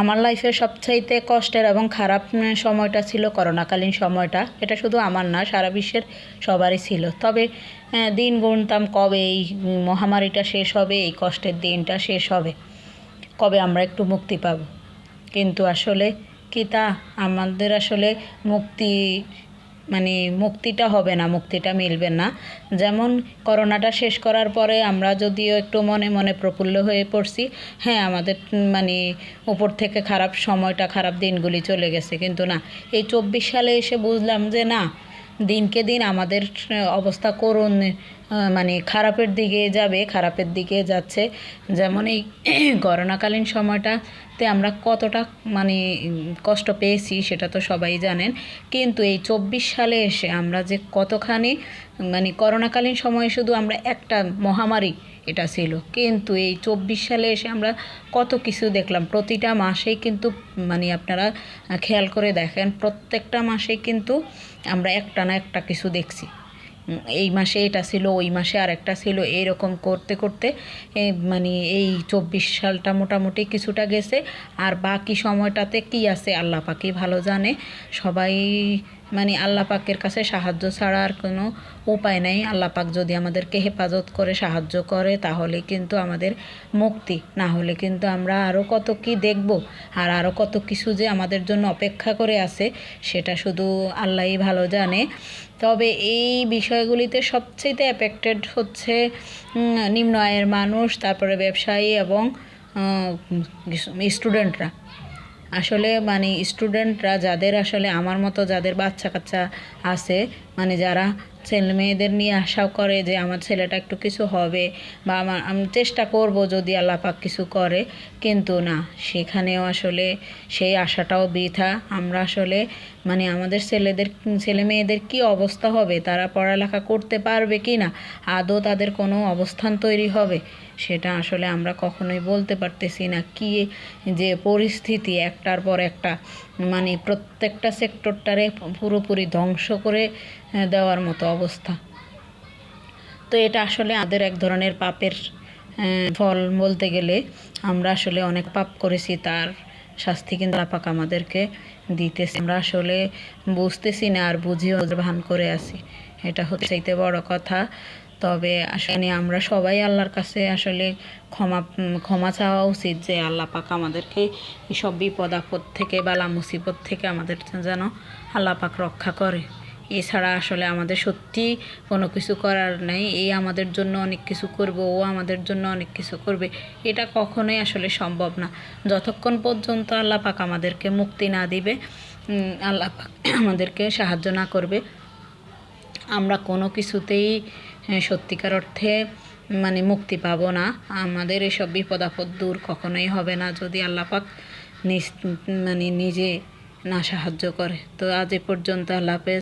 আমার লাইফের সবচাইতে কষ্টের এবং খারাপ সময়টা ছিল করোনাকালীন সময়টা। এটা শুধু আমার না, সারা বিশ্বের সবারই ছিল। তবে দিন গুনতাম কবে এই মহামারীটা শেষ হবে, এই কষ্টের দিনটা শেষ হবে, কবে আমরা একটু মুক্তি পাব? কিন্তু আসলে কি তা? আমাদের আসলে মুক্তি মানে মুক্তিটা হবে না, মুক্তিটা মিলবে না। যেমন করোনাটা শেষ করার পরে আমরা যদিও একটু মনে মনে প্রফুল্ল হয়ে পড়ছি হ্যাঁ আমাদের মানে উপর থেকে খারাপ সময়টা, খারাপ দিনগুলি চলে গেছে। কিন্তু না, এই চব্বিশ সালে এসে বুঝলাম যে না দিনকে দিন আমাদের অবস্থা করুন মানে খারাপের দিকে যাবে, খারাপের দিকে যাচ্ছে। যেমন এই করোনাকালীন সময়টাতে আমরা কতটা মানে কষ্ট পেয়েছি সেটা তো সবাই জানেন। কিন্তু এই চব্বিশ সালে এসে আমরা যে কতখানি মানে করোনাকালীন সময়ে শুধু আমরা একটা মহামারী এটা ছিল। কিন্তু এই চব্বিশ সালে এসে আমরা কত কিছু দেখলাম। প্রতিটা মাসেই কিন্তু মানে আপনারা খেয়াল করে দেখেন, প্রত্যেকটা মাসেই কিন্তু আমরা একটা না একটা কিছু দেখছি। এই মাসে এটা ছিল, ওই মাসে আর একটা ছিল, এইরকম করতে করতে মানে এই চব্বিশ সালটা মোটামুটি কিছুটা গেছে। আর বাকি সময়টাতে কি আছে, আল্লাহ পাকই ভালো জানে। সবাই মানে আল্লাহ পাকের কাছে সাহায্য ছাড়া আর কোনো উপায় নাই। আল্লাহ পাক যদি আমাদেরকে হেফাজত করে, সাহায্য করে, তাহলে কিন্তু আমাদের মুক্তি। না হলে কিন্তু আমরা আরও কত কি দেখব আর আরও কত কিছু যে আমাদের জন্য অপেক্ষা করে আছে, সেটা শুধু আল্লাহই ভালো জানে। তবে এই বিষয়গুলিতে সবচেয়ে এফেক্টেড হচ্ছে নিম্ন আয়ের মানুষ, তারপরে ব্যবসায়ী এবং স্টুডেন্টরা আসলে মানে স্টুডেন্টরা যাদের আসলে আমার মতো যাদের বাচ্চা কাচ্চা আছে মানে যারা ছেলে মেয়েদের নিয়ে আশাও করে যে আমার ছেলেটা একটু কিছু হবে বা আমার, আমি চেষ্টা করব যদি আল্লাহ পাক কিছু করে, কিন্তু না। সেখানেও আসলে সেই আশাটাও বৃথা। আমরা আসলে মানে আমাদের ছেলেদের, ছেলে মেয়েদের কী অবস্থা হবে? তারা পড়ালেখা করতে পারবে কি না? আদৌ তাদের কোনো অবস্থান তৈরি হবে? সেটা আসলে আমরা কখনোই বলতে পারতেছি না। কি যে পরিস্থিতি, একটার পর একটা। মানে প্রত্যেকটা সেক্টরটারে পুরোপুরি ধ্বংস করে দেওয়ার মতো অবস্থা। তো এটা আসলে আমাদের এক ধরনের পাপের ফল বলতে গেলে। আমরা আসলে অনেক পাপ করেছি, তার শাস্তি কিন্তু আল্লাহ পাক আমাদেরকে দিতেছে। আমরা আসলে বুঝতেছি না আর বুঝিও ভান করে আছি। এটা হচ্ছে বড় কথা। তবে আসলে আমরা সবাই আল্লাহর কাছে আসলে ক্ষমা ক্ষমা চাওয়া উচিত যে আল্লাহ পাক আমাদেরকে এসব বিপদ, আপদ থেকে বালা মুসিবত থেকে আমাদের যেন আল্লাহ পাক রক্ষা করে। এছাড়া আসলে আমাদের সত্যি কোনো কিছু করার নেই। এই আমাদের জন্য অনেক কিছু করবে, ও আমাদের জন্য অনেক কিছু করবে। এটা কখনোই আসলে সম্ভব না। যতক্ষণ পর্যন্ত আল্লাহ পাক আমাদেরকে মুক্তি না দিবে আল্লাহ পাক আমাদেরকে সাহায্য না করবে, আমরা কোনো কিছুতেই সত্যিকার অর্থে মানে মুক্তি পাবো না। আমাদের এসব বিপদ আপদ দূর কখনোই হবে না। যদি আল্লাপাক নিজ মানে নিজে না সাহায্য করে। তো আজ এ পর্যন্ত হাফেজ।